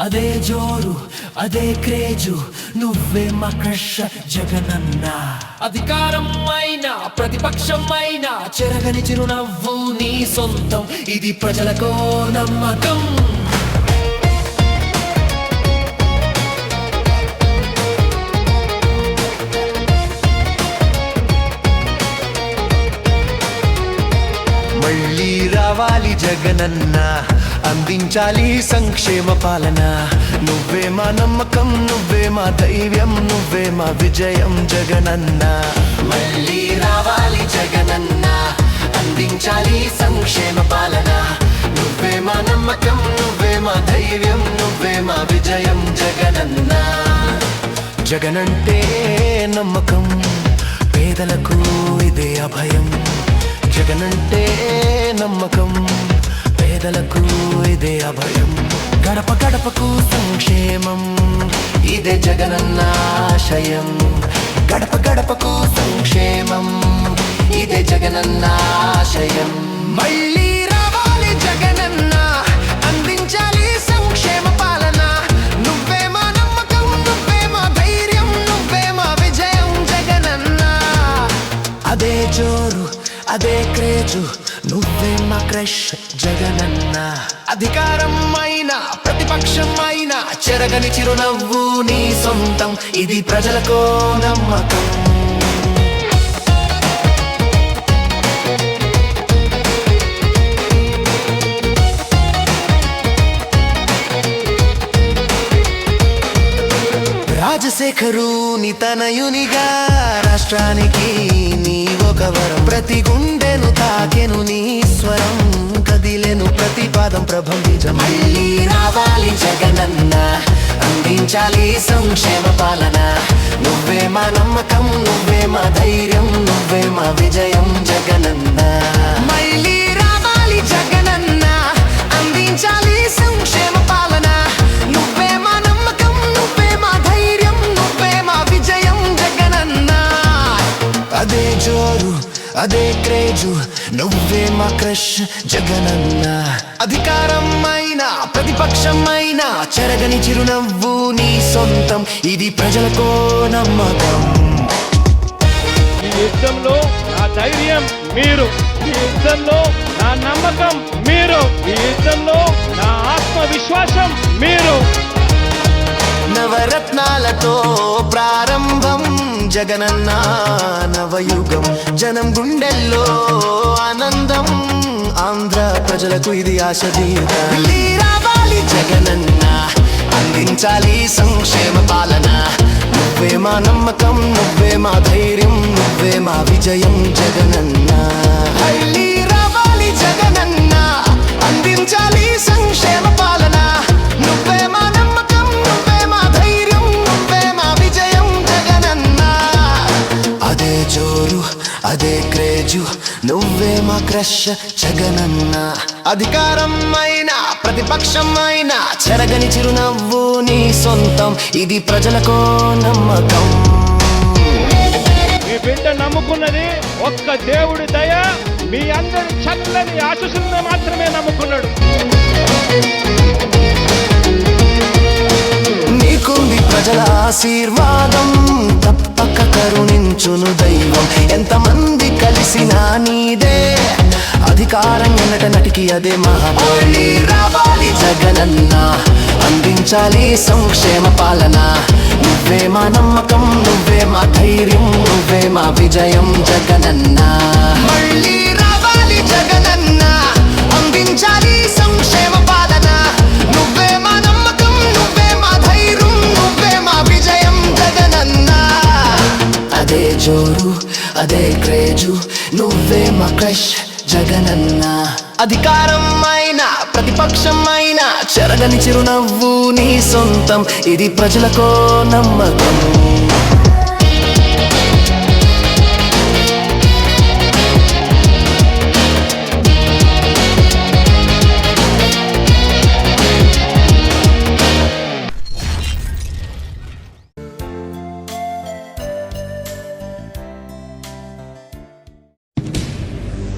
అదే జోరు అదే క్రేజు నువ్వే మా క్రష్ జగనన్న. అధికారం అయినా ప్రతిపక్షం అయినా చెరగని చిరునవ్వు నీ సొంతం. ఇది ప్రజలకో నమ్మకం అందించాలి జగనన్న అందించాలి సంక్షేమ పాలన. నువ్వే మా నమ్మకం నువ్వే మా ధైర్యం నువ్వే మా విజయం జగనన్న. మళ్ళీ రావాలి జగనన్న అందించాలి సంక్షేమ పాలన. నువ్వే మా నమ్మకం నువ్వే మా ధైర్యం నువ్వే మా విజయం జగనన్న. జగనంటే నమ్మకం పేదలకు ఇదే అభయం. జగనంటే నమ్మకం. పేదలకు ఇదే అభయం. గడప గడపకు సంక్షేమం. ఇదే జగనన్న ఆశయం. గడప గడపకు సంక్షేమం. ఇదే జగనన్న ఆశయం. మళ్ళీ క్రేజు నువ్వే మా క్రష్ జగనన్న. అధికారం అయినా ప్రతిపక్షం అయినా చెరగని చిరునవ్వు నీ సొంతం. ఇది ప్రజలకో నమ్మకం రాజశేఖరు నీ తనయునిగా రాష్ట్రానికి నీ ఒక వరం. ప్రతి గుండెను ప్రభంజం మళ్ళీ రావాలి జగనన్న అందించాలి సంక్షేమ పాలన. నువ్వే మా నమ్మకం నువ్వే మా ధైర్యం నువ్వే మా విజయం జగనన్న. మళ్ళీ రావాలి జగనన్న అందించాలి సంక్షేమ పాలన. నువ్వే మా నమ్మకం నువ్వే మా ధైర్యం నువ్వే మా విజయం జగనన్న. అదే జోరు అదే క్రేజు నువ్వే మా క్రష్ జగనన్న. అధికారం అయినా ప్రతిపక్షం చెరగని చిరునవ్వు నీ సొంతం. ఇది ప్రజలకో నమ్మకం. ఈ యుద్ధంలో నా ధైర్యం మీరు. ఈ యుద్ధంలో నా నమ్మకం మీరు. ఈ యుద్ధంలో నా ఆత్మవిశ్వాసం మీరు. నవరత్నాలతో ప్రారంభం జగనన్న నవయుగం. జనం గుండెల్లో ఆనందం. ఆంధ్ర ప్రజలకు ఇది ఆశ రావాలి జగనన్న. అందించాలి సంక్షేమ పాలన. నువ్వే మా నమ్మకం నువ్వే మా ధైర్యం నువ్వే మా విజయం జగనన్న. మళ్ళీ అదే క్రేజు. నువ్వే మా క్రష్ జగనన్న. అధికారం అయినా ప్రతిపక్షం అయినా చెరగని చిరునవ్వు నీ సొంతం. ఇది ప్రజలకో నమ్మకం. మీ బిడ్డ నమ్ముకున్నది ఒక్క దేవుడి దయ మీ అందరి చల్లని ఆశీస్సులను మాత్రమే నమ్ముకున్నాడు. నీకుంది ప్రజల ఆశీర్వాదం తప్పక కరుణించును దైవం. ఎంతమంది కలిసినా నీదే. అధికారం ఎన్నట నటికి అదే మహాబలి. రావాలి జగనన్న అందించాలి సంక్షేమ పాలన. నువ్వే మా నమ్మకం నువ్వే మా ధైర్యం నువ్వే మా విజయం జగనన్న. మళ్ళీ రావాలి జగనన్న. అందించాలి జోరు అదే క్రేజు. నువ్వే మా క్రష్ జగనన్న. అధికారం అయినా ప్రతిపక్షం అయినా చెరగని చిరునవ్వు నీ సొంతం. ఇది ప్రజలకో నమ్మకం.